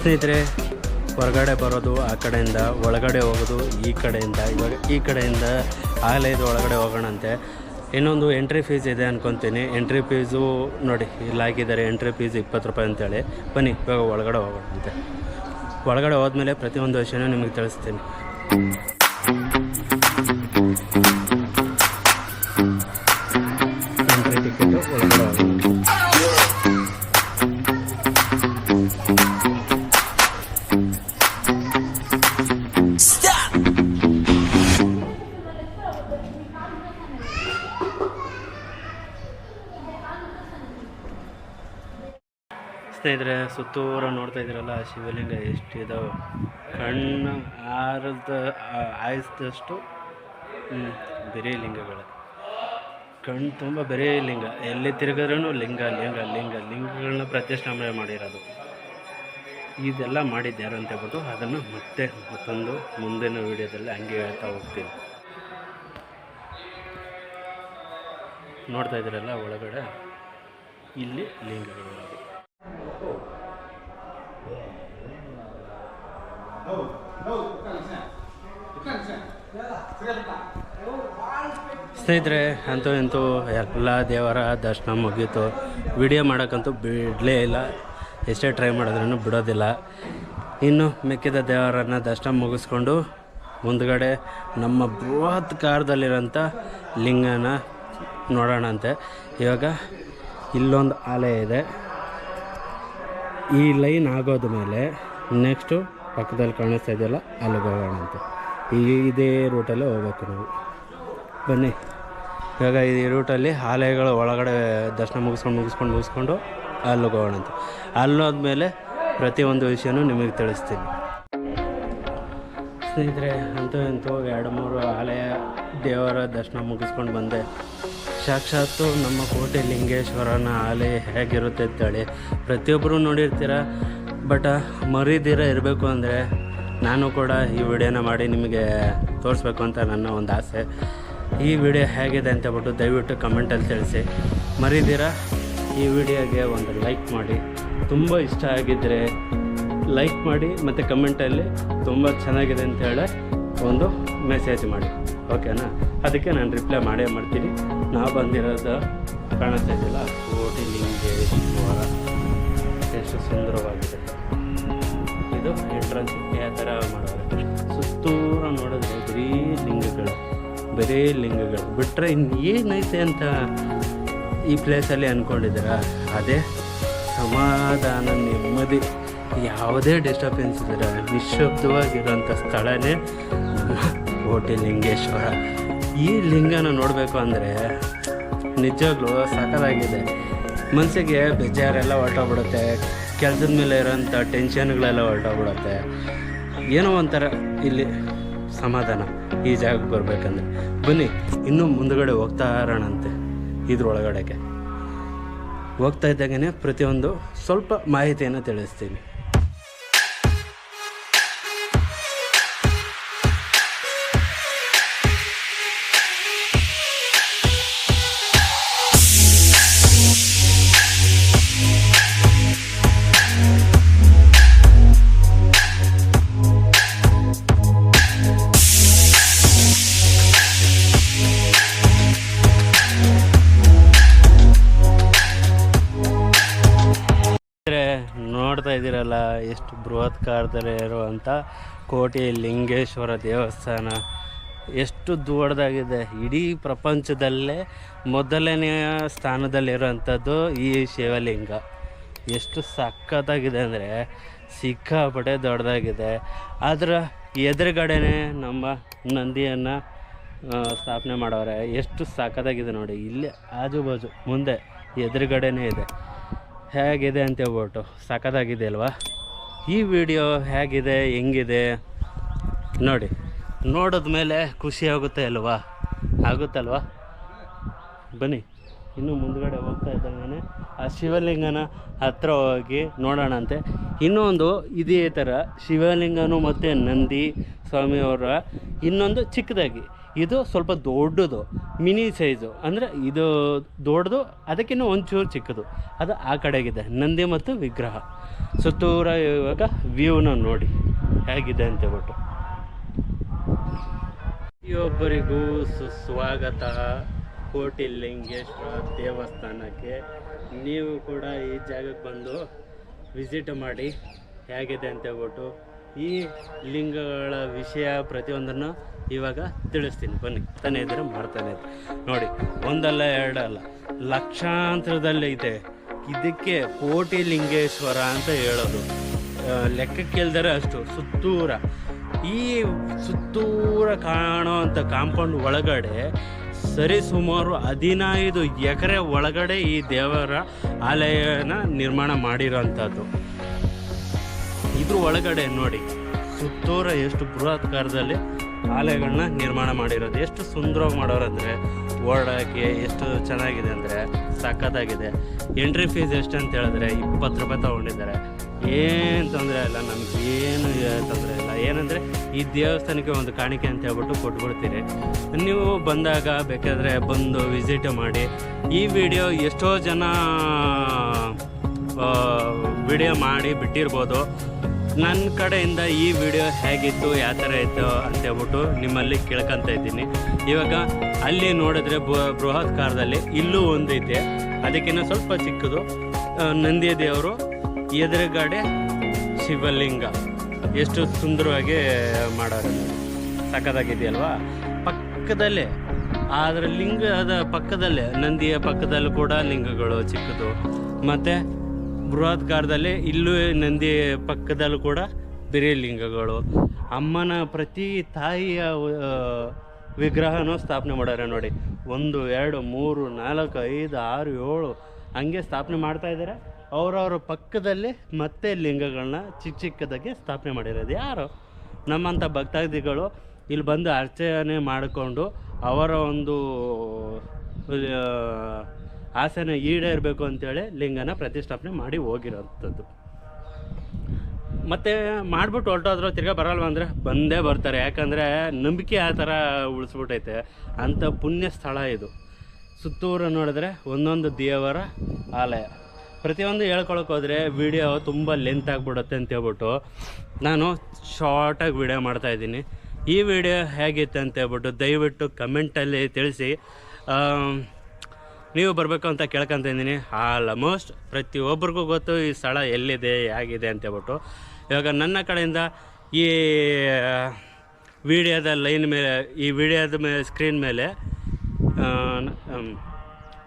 ಸ್ನೇಹಿತರೆ, ಹೊರಗಡೆ ಬರೋದು, ಆ ಕಡೆಯಿಂದ ಒಳಗಡೆ ಹೋಗೋದು, ಈ ಕಡೆಯಿಂದ, ಇವಾಗ ಈ ಕಡೆಯಿಂದ ಆಲಯದ ಒಳಗಡೆ ಹೋಗೋಣಂತೆ. ಇನ್ನೊಂದು ಎಂಟ್ರಿ ಫೀಸ್ ಇದೆ ಅಂದ್ಕೊತೀನಿ ಎಂಟ್ರಿ ಫೀಸು ನೋಡಿ, ಇಲ್ಲಿ ಹಾಕಿದ್ದಾರೆ ಎಂಟ್ರಿ ಫೀಸ್ ಇಪ್ಪತ್ತು ರೂಪಾಯಿ ಅಂತೇಳಿ. ಬನ್ನಿ, ಇವಾಗ ಒಳಗಡೆ ಹೋಗೋಣಂತೆ. ಒಳಗಡೆ ಹೋದ್ಮೇಲೆ ಪ್ರತಿಯೊಂದು ವಿಷಯನೂ ನಿಮಗೆ ತಿಳಿಸ್ತೀನಿ. ಸ್ನೇಹಿತರೆ ಸುತ್ತೂರ ನೋಡ್ತಾ ಇದ್ರಲ್ಲ ಶಿವಲಿಂಗ ಎಷ್ಟಿದಾವೆ ಕಣ್ಣು ಆರದ ಆಯಿಸಿದಷ್ಟು ಬೇರೆ ಲಿಂಗಗಳು. ಕಣ್ಣು ತುಂಬ ಬೇರೆ ಲಿಂಗ. ಎಲ್ಲಿ ತಿರುಗಿದ್ರೂ ಲಿಂಗ ಲಿಂಗ ಲಿಂಗ ಲಿಂಗಗಳನ್ನ ಪ್ರತಿಷ್ಠಾಪನೆ ಮಾಡಿರೋದು. ಇದೆಲ್ಲ ಮಾಡಿದ್ದು ಯಾರು ಅಂತ ಹೇಳ್ಬಿಟ್ಟು ಅದನ್ನು ಮತ್ತೆ ಮತ್ತೊಂದು ಮುಂದಿನ ವಿಡಿಯೋದಲ್ಲಿ ಹಂಗೆ ಹೇಳ್ತಾ ಹೋಗ್ತೀನಿ. ನೋಡ್ತಾ ಇದ್ದೀರಲ್ಲ ಒಳಗಡೆ, ಇಲ್ಲಿ ಲಿಂಗಗಳು ಸ್ನೇಹಿತರೆ, ಅಂತೂ ಇಂತೂ ಎಲ್ಲ ದೇವರ ದರ್ಶನ ಮುಗೀತು. ವಿಡಿಯೋ ಮಾಡೋಕ್ಕಂತೂ ಬಿಡಲೇ ಇಲ್ಲ. ಎಷ್ಟೇ ಟ್ರೈ ಮಾಡಿದ್ರೂ ಬಿಡೋದಿಲ್ಲ. ಇನ್ನು ಮಿಕ್ಕಿದ ದೇವರನ್ನು ದರ್ಶನ ಮುಗಿಸ್ಕೊಂಡು ಮುಂದ್ಗಡೆ ನಮ್ಮ ಬೃಹತ್ ಕಾರದಲ್ಲಿರೋಂಥ ಲಿಂಗನ ನೋಡೋಣಂತೆ. ಇವಾಗ ಇಲ್ಲೊಂದು ಆಲಯ ಇದೆ. ಈ ಲೈನ್ ಆಗೋದ ಮೇಲೆ ನೆಕ್ಸ್ಟು ಪಕ್ಕದಲ್ಲಿ ಕಾಣಿಸ್ತಾ ಇದೆಯಲ್ಲ, ಅಲ್ಲಿಗೆ ಅಂತ. ಈ ಇದೇ ರೂಟಲ್ಲೇ ಹೋಗ್ಬೇಕು ನಾವು. ಬನ್ನಿ. ಇವಾಗ ಈ ರೂಟಲ್ಲಿ ಆಲಯಗಳ ಒಳಗಡೆ ದರ್ಶನ ಮುಗಿಸ್ಕೊಂಡು ಮುಗಿಸ್ಕೊಂಡು ಮುಗಿಸ್ಕೊಂಡು ಅಲ್ಲಿಗೆ ಹೋಗೋಣಂತೆ ಅಲ್ಲೋದ್ಮೇಲೆ ಪ್ರತಿಯೊಂದು ವಿಷಯನೂ ನಿಮಗೆ ತಿಳಿಸ್ತೀನಿ. ಸ್ನೇಹಿತರೆ, ಅಂತೂ ಇಂತೂ ಎರಡು ಮೂರು ಆಲಯ ದೇವರ ದರ್ಶನ ಮುಗಿಸ್ಕೊಂಡು ಬಂದೆ. ಸಾಕ್ಷಾತ್ತು ನಮ್ಮ ಕೋಟೆ ಲಿಂಗೇಶ್ವರನ ಆಲೆ ಹೇಗಿರುತ್ತೆ ಅಂತೇಳಿ. ಪ್ರತಿಯೊಬ್ಬರು ನೋಡಿರ್ತೀರ, ಬಟ್ ಮರಿದಿರ ಇರಬೇಕು ಅಂದರೆ ನಾನು ಕೂಡ ಈ ವಿಡಿಯೋನ ಮಾಡಿ ನಿಮಗೆ ತೋರಿಸ್ಬೇಕು ಅಂತ ನನ್ನ ಒಂದು ಆಸೆ. ಈ ವಿಡಿಯೋ ಹೇಗಿದೆ ಅಂತ ಹೇಳ್ಬಿಟ್ಟು ದಯವಿಟ್ಟು ಕಮೆಂಟಲ್ಲಿ ತಿಳಿಸಿ. ಮರಿದಿರ, ಈ ವಿಡಿಯೋಗೆ ಒಂದು ಲೈಕ್ ಮಾಡಿ. ತುಂಬ ಇಷ್ಟ ಆಗಿದ್ದರೆ ಲೈಕ್ ಮಾಡಿ ಮತ್ತು ಕಮೆಂಟಲ್ಲಿ ತುಂಬ ಚೆನ್ನಾಗಿದೆ ಅಂತ ಹೇಳಿ. ಒಂದು ಮೆಸೇಜ್ ಮಾಡಿ. ಓಕೆನಾ ಅದಕ್ಕೆ ನಾನು ರಿಪ್ಲೈ ಮಾಡೇ ಮಾಡ್ತೀನಿ. ನಾವು ಬಂದಿರೋದು ಕಾಣಿಸ್ತಾ ಇದ್ದಿಲ್ಲ. ಕೋಟಿ ಶನಿವಾರ ಎಷ್ಟು ಸುಂದರವಾಗಿದೆ. ಇದು ಎಂಟ್ರೆನ್ಸ್ ಯಾವ ಥರ ಮಾಡೋದು. ಸುತ್ತೂರ ನೋಡಿದ್ರೆ ಬರೀ ಲಿಂಗಗಳು ಬರೀ ಲಿಂಗಗಳು. ಬಿಟ್ಟರೆ ಇನ್ನೇನೈತೆ ಅಂತ ಈ ಪ್ಲೇಸಲ್ಲಿ ಅಂದ್ಕೊಂಡಿದ್ದೀರಾ ಅದೇ ಸಮಾಧಾನ, ನೆಮ್ಮದಿ. ಯಾವುದೇ ಡಿಸ್ಟರ್ಬೆನ್ಸ್ ಇದ್ದೀರ ನಿಶಬ್ದವಾಗಿರೋಂಥ ಸ್ಥಳನೇ ಕೋಟೆ ಲಿಂಗೇಶ್ವರ. ಈ ಲಿಂಗನ ನೋಡಬೇಕು ಅಂದರೆ ನಿಜವಾಗ್ಲೂ ಸಖತ್ತಾಗಿದೆ. ಮನಸ್ಸಿಗೆ ಬೇಜಾರೆಲ್ಲ ಹೊರಟೋಗ್ಬಿಡುತ್ತೆ. ಕೆಲಸದ ಮೇಲೆ ಇರೋಂಥ ಟೆನ್ಷನ್ಗಳೆಲ್ಲ ಹೊರಟೋಗ್ಬಿಡುತ್ತೆ. ಏನೋ ಒಂಥರ ಇಲ್ಲಿ ಸಮಾಧಾನ ಈ ಜಾಗಕ್ಕೆ ಬರಬೇಕಂದ್ರೆ. ಬನ್ನಿ, ಇನ್ನೂ ಮುಂದುಗಡೆ ಹೋಗ್ತಾ ಇರೋಣಂತೆ ಇದ್ರೊಳಗಡೆಗೆ. ಹೋಗ್ತಾ ಇದ್ದಾಗೇ ಪ್ರತಿಯೊಂದು ಸ್ವಲ್ಪ ಮಾಹಿತಿಯನ್ನು ತಿಳಿಸ್ತೀನಿ. ನೋಡ್ತಾ ಇದ್ದೀರಲ್ಲ, ಎಷ್ಟು ಬೃಹತ್ ಕಾರ್ದಲ್ಲಿ ಇರುವಂಥ ಕೋಟೆ ಲಿಂಗೇಶ್ವರ ದೇವಸ್ಥಾನ. ಎಷ್ಟು ದೊಡ್ಡದಾಗಿದೆ. ಇಡೀ ಪ್ರಪಂಚದಲ್ಲೇ ಮೊದಲನೆಯ ಸ್ಥಾನದಲ್ಲಿರುವಂಥದ್ದು ಈ ಶಿವಲಿಂಗ. ಎಷ್ಟು ಸಖತ್ತಾಗಿದೆ ಅಂದರೆ ಸಿಕ್ಕಾಪಟ್ಟೆ ದೊಡ್ಡದಾಗಿದೆ. ಅದರ ಎದುರುಗಡೆನೇ ನಮ್ಮ ನಂದಿಯನ್ನು ಸ್ಥಾಪನೆ ಮಾಡೋರೆ. ಎಷ್ಟು ಸಖತ್ತಾಗಿದೆ ನೋಡಿ. ಇಲ್ಲಿ ಆಜು ಬಾಜು ಮುಂದೆ ಎದುರುಗಡೆನೇ ಇದೆ. ಹೇಗಿದೆ ಅಂತ ಹೇಳ್ಬಿಟ್ಟು ಸಖತ್ತಾಗಿದೆ ಅಲ್ವಾ? ಈ ವಿಡಿಯೋ ಹೇಗಿದೆ, ಹೆಂಗಿದೆ? ನೋಡಿ ನೋಡಿದ ಮೇಲೆ ಖುಷಿ ಆಗುತ್ತೆ ಅಲ್ವಾ? ಆಗುತ್ತಲ್ವಾ? ಬನ್ನಿ, ಇನ್ನು ಮುಂದ್ಗಡೆ ಹೋಗ್ತಾ ಇದ್ದಂಗೆ ಆ ಶಿವಲಿಂಗನ ಹತ್ರ ಹೋಗಿ ನೋಡೋಣಂತೆ ಇನ್ನೊಂದು ಇದೇ ಥರ ಶಿವಲಿಂಗನು ಮತ್ತು ನಂದಿ ಸ್ವಾಮಿಯವರ ಇನ್ನೊಂದು ಚಿಕ್ಕದಾಗಿ ಇದು ಸ್ವಲ್ಪ ದೊಡ್ಡದು, ಮಿನಿ ಸೈಜು. ಅಂದರೆ ಇದು ದೊಡ್ಡದು ಅದಕ್ಕಿಂತ ಒಂಚೂರು ಚಿಕ್ಕದು. ಅದು ಆ ಕಡೆಗಿದೆ, ನಂದಿ ಮತ್ತು ವಿಗ್ರಹ. ಸುತ್ತೂರ ಇವಾಗ ವ್ಯೂನ ನೋಡಿ, ಹೇಗಿದೆ ಅಂತ ಹೇಳ್ಬಿಟ್ಟು. ಪ್ರತಿಯೊಬ್ಬರಿಗೂ ಸುಸ್ವಾಗತ. ಕೋಟಿಲಿಂಗೇಶ್ವರ ದೇವಸ್ಥಾನಕ್ಕೆ ನೀವು ಕೂಡ ಈ ಜಾಗಕ್ಕೆ ಬಂದು ವಿಸಿಟ್ ಮಾಡಿ. ಹೇಗಿದೆ ಅಂತ ಹೇಳ್ಬಿಟ್ಟು ಈ ಲಿಂಗಗಳ ವಿಷಯ ಪ್ರತಿಯೊಂದನ್ನು ಇವಾಗ ತಿಳಿಸ್ತೀನಿ. ಬನ್ನಿ ತಾನೇ ಇದ್ದರೆ ಮಾಡ್ತಾನೆ. ನೋಡಿ ಒಂದಲ್ಲ ಎರಡಲ್ಲ ಲಕ್ಷಾಂತರದಲ್ಲಿ ಇದೆ. ಇದಕ್ಕೆ ಕೋಟಿ ಲಿಂಗೇಶ್ವರ ಅಂತ ಹೇಳೋದು. ಆ, ಲೆಕ್ಕಕ್ಕೆ ಇಲ್ದರೆ ಅಷ್ಟು ಸುತ್ತೂರ. ಈ ಸುತ್ತೂರ ಕಾಣೋ ಅಂಥ ಕಾಂಪೌಂಡ್ ಒಳಗಡೆ ಸರಿ ಸುಮಾರು ಹದಿನೈದು ಎಕರೆ ಒಳಗಡೆ ಈ ದೇವರ ಆಲಯನ ನಿರ್ಮಾಣ ಮಾಡಿರೋಂಥದ್ದು. ಇದ್ರ ಒಳಗಡೆ ನೋಡಿ, ಸುತ್ತೂರ ಎಷ್ಟು ಬೃಹತ್ಕಾರದಲ್ಲಿ ಆಲಯಗಳನ್ನ ನಿರ್ಮಾಣ ಮಾಡಿರೋದು. ಎಷ್ಟು ಸುಂದರವಾಗಿ ಮಾಡೋರಂದ್ರೆ ಓಡಾಕೆ ಎಷ್ಟು ಚೆನ್ನಾಗಿದೆ ಅಂದರೆ ಸಖತ್ತಾಗಿದೆ. ಎಂಟ್ರಿ ಫೀಸ್ ಎಷ್ಟು ಅಂತ ಹೇಳಿದ್ರೆ ಇಪ್ಪತ್ತು ರೂಪಾಯಿ ತೊಗೊಂಡಿದ್ದಾರೆ. ಏನು ತೊಂದರೆ ಇಲ್ಲ, ನಮ್ಗೆ ಏನು ತೊಂದರೆ ಇಲ್ಲ. ಏನಂದರೆ, ಈ ದೇವಸ್ಥಾನಕ್ಕೆ ಒಂದು ಕಾಣಿಕೆ ಅಂತ ಹೇಳ್ಬಿಟ್ಟು ಕೊಟ್ಬಿಡ್ತೀರಿ. ನೀವು ಬಂದಾಗ ಬೇಕಾದರೆ ಬಂದು ವಿಸಿಟ್ ಮಾಡಿ. ಈ ವಿಡಿಯೋ ಎಷ್ಟೋ ಜನ ವಿಡಿಯೋ ಮಾಡಿ ಬಿಟ್ಟಿರ್ಬೋದು. ನನ್ನ ಕಡೆಯಿಂದ ಈ ವಿಡಿಯೋ ಹೇಗಿತ್ತು, ಯಾವ ಥರ ಇತ್ತು ಅಂತ ಹೇಳ್ಬಿಟ್ಟು ನಿಮ್ಮಲ್ಲಿ ಕೇಳ್ಕೊತ ಇದ್ದೀನಿ. ಇವಾಗ ಅಲ್ಲಿ ನೋಡಿದ್ರೆ ಬೃಹತ್ ಕಾರದಲ್ಲಿ ಇಲ್ಲೂ ಒಂದೈತೆ ಅದಕ್ಕಿಂತ ಸ್ವಲ್ಪ ಚಿಕ್ಕದು. ನಂದಿಯ ನಂದಿ ದೇವರು, ಎದುರುಗಡೆ ಶಿವಲಿಂಗ. ಎಷ್ಟು ಸುಂದರವಾಗಿ ಮಾಡೋರು. ಸಕ್ಕದಾಗಿದೆಯಲ್ವಾ ಪಕ್ಕದಲ್ಲೇ. ಅದರ ಲಿಂಗದ ಪಕ್ಕದಲ್ಲೇ, ನಂದಿಯ ಪಕ್ಕದಲ್ಲೂ ಕೂಡ ಲಿಂಗಗಳು ಚಿಕ್ಕದು. ಮತ್ತು ಬೃಹತ್ಕಾರದಲ್ಲಿ ಇಲ್ಲೂ ನಂದಿ ಪಕ್ಕದಲ್ಲೂ ಕೂಡ ಬೇರೆ ಲಿಂಗಗಳು ಅಮ್ಮನ ಪ್ರತಿ ತಾಯಿಯ ವಿಗ್ರಹನೂ ಸ್ಥಾಪನೆ ಮಾಡ್ಯಾರ ನೋಡಿ. ಒಂದು, ಎರಡು, ಮೂರು, ನಾಲ್ಕು, ಐದು, ಆರು, ಏಳು ಹಂಗೆ ಸ್ಥಾಪನೆ ಮಾಡ್ತಾ ಇದ್ದಾರೆ ಅವರವ್ರ ಪಕ್ಕದಲ್ಲಿ ಮತ್ತೆ ಲಿಂಗಗಳನ್ನ ಚಿಕ್ಕ ಚಿಕ್ಕದಾಗಿ ಸ್ಥಾಪನೆ ಮಾಡಿರೋದು ಯಾರು? ನಮ್ಮಂಥ ಭಕ್ತಾದಿಗಳು ಇಲ್ಲಿ ಬಂದು ಅರ್ಚನೆ ಮಾಡಿಕೊಂಡು ಅವರ ಒಂದು ಆಸೆನ ಈಡೇರಬೇಕು ಅಂತೇಳಿ ಲಿಂಗನ ಪ್ರತಿಷ್ಠಾಪನೆ ಮಾಡಿ ಹೋಗಿರೋಂಥದ್ದು. ಮತ್ತೆ ಮಾಡ್ಬಿಟ್ಟು ಹೊರಟೋದ್ರು ತಿರ್ಗಾ ಬರಲ್ವ ಅಂದರೆ ಬಂದೇ ಬರ್ತಾರೆ. ಯಾಕಂದರೆ ನಂಬಿಕೆ ಆ ಥರ ಉಳಿಸ್ಬಿಟ್ಟೈತೆ ಅಂಥ ಪುಣ್ಯ ಸ್ಥಳ ಇದು. ಸುತ್ತೂರು ನೋಡಿದ್ರೆ ಒಂದೊಂದು ದೇವರ ಆಲಯ. ಪ್ರತಿಯೊಂದು ಹೇಳ್ಕೊಳಕ್ಕೆ ಹೋದರೆ ವಿಡಿಯೋ ತುಂಬ ಲೆಂತ್ ಆಗಿಬಿಡುತ್ತೆ ಅಂತ ಹೇಳ್ಬಿಟ್ಟು ನಾನು ಶಾರ್ಟಾಗಿ ವಿಡಿಯೋ ಮಾಡ್ತಾಯಿದ್ದೀನಿ ಈ ವಿಡಿಯೋ ಹೇಗಿತ್ತು ಅಂತ ಹೇಳ್ಬಿಟ್ಟು ದಯವಿಟ್ಟು ಕಮೆಂಟಲ್ಲಿ ತಿಳಿಸಿ. ನೀವು ಬರಬೇಕು ಅಂತ ಕೇಳ್ಕೊಂತ ಇದ್ದೀನಿ. ಆಲ್ಮೋಸ್ಟ್ ಪ್ರತಿಯೊಬ್ಬರಿಗೂ ಗೊತ್ತು ಈ ಸ್ಥಳ ಎಲ್ಲಿದೆ, ಹೇಗಿದೆ ಅಂತ ಹೇಳ್ಬಿಟ್ಟು. ಇವಾಗ ನನ್ನ ಕಡೆಯಿಂದ ಈ ವಿಡಿಯೋದ ಲೈನ್ ಮೇಲೆ, ಈ ವಿಡಿಯೋದ ಮೇಲೆ ಸ್ಕ್ರೀನ್ ಮೇಲೆ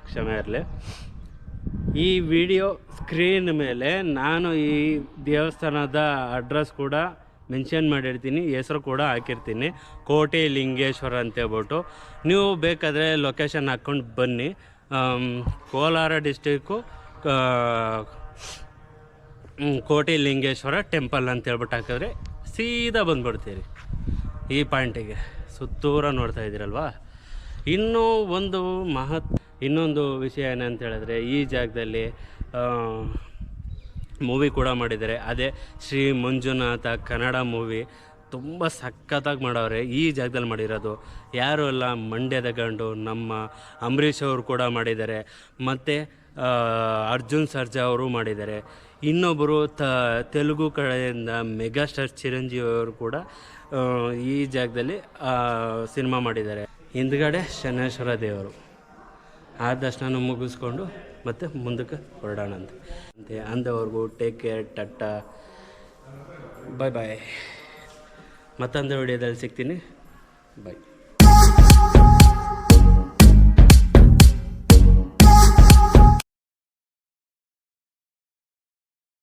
ಕ್ಷಮೆ ಇರಲಿ. ಈ ವಿಡಿಯೋ ಸ್ಕ್ರೀನ್ ಮೇಲೆ ನಾನು ಈ ದೇವಸ್ಥಾನದ ಅಡ್ರೆಸ್ ಕೂಡ ಮೆನ್ಷನ್ ಮಾಡಿರ್ತೀನಿ, ಹೆಸರು ಕೂಡ ಹಾಕಿರ್ತೀನಿ. ಕೋಟೆ ಲಿಂಗೇಶ್ವರ ಅಂತೇಳ್ಬಿಟ್ಟು ನೀವು ಬೇಕಾದರೆ ಲೊಕೇಶನ್ ಹಾಕ್ಕೊಂಡು ಬನ್ನಿ. ಕೋಲಾರ ಡಿಸ್ಟಿಕ್ಕು ಕೋಟೆ ಲಿಂಗೇಶ್ವರ ಟೆಂಪಲ್ ಅಂತ ಹೇಳ್ಬಿಟ್ಟು ಹಾಕಿದ್ರೆ ಸೀದಾ ಬಂದುಬಿಡ್ತೀರಿ ಈ ಪಾಯಿಂಟಿಗೆ ಸುತ್ತೂರ ನೋಡ್ತಾ ಇದ್ದೀರಲ್ವಾ? ಇನ್ನೂ ಒಂದು ಮಹತ್, ಇನ್ನೊಂದು ವಿಷಯ ಏನಂತ ಹೇಳಿದ್ರೆ ಈ ಜಾಗದಲ್ಲಿ ಮೂವಿ ಕೂಡ ಮಾಡಿದ್ದಾರೆ. ಅದೇ ಶ್ರೀ ಮಂಜುನಾಥ ಕನ್ನಡ ಮೂವಿ ತುಂಬ ಸಖತ್ತಾಗಿ ಮಾಡವ್ರೆ. ಈ ಜಾಗದಲ್ಲಿ ಮಾಡಿರೋದು. ಯಾರು ಅಲ್ಲ, ಮಂಡ್ಯದ ಗಂಡು, ನಮ್ಮ ಅಂಬರೀಷ್ ಅವರು ಕೂಡ ಮಾಡಿದ್ದಾರೆ. ಮತ್ತು ಅರ್ಜುನ್ ಸರ್ಜಾ ಅವರು ಮಾಡಿದ್ದಾರೆ. ಇನ್ನೊಬ್ಬರು ತ, ತೆಲುಗು ಕಡೆಯಿಂದ ಮೆಗಾಸ್ಟಾರ್ ಚಿರಂಜೀವಿ ಅವರು ಕೂಡ ಈ ಜಾಗದಲ್ಲಿ ಸಿನಿಮಾ ಮಾಡಿದ್ದಾರೆ. ಹಿಂದ್ಗಡೆ ಶನೇಶ್ವರ ದೇವರು. ಆ ದರ್ಶನ ಮುಗಿಸ್ಕೊಂಡು ಮತ್ತೆ ಮುಂದಕ್ಕೆ ಹೊರಡೋಣ ಅಂತ ಅಂತೆ ಅಂದವರೆಗೂ ಟೇಕ್ ಕೇರ್ ಟಟ್ಟ ಬಾಯ್ ಬಾಯ್ ಮತ್ತೊಂದು ವಿಡಿಯೋದಲ್ಲಿ ಸಿಗ್ತೀನಿ. ಬಾಯ್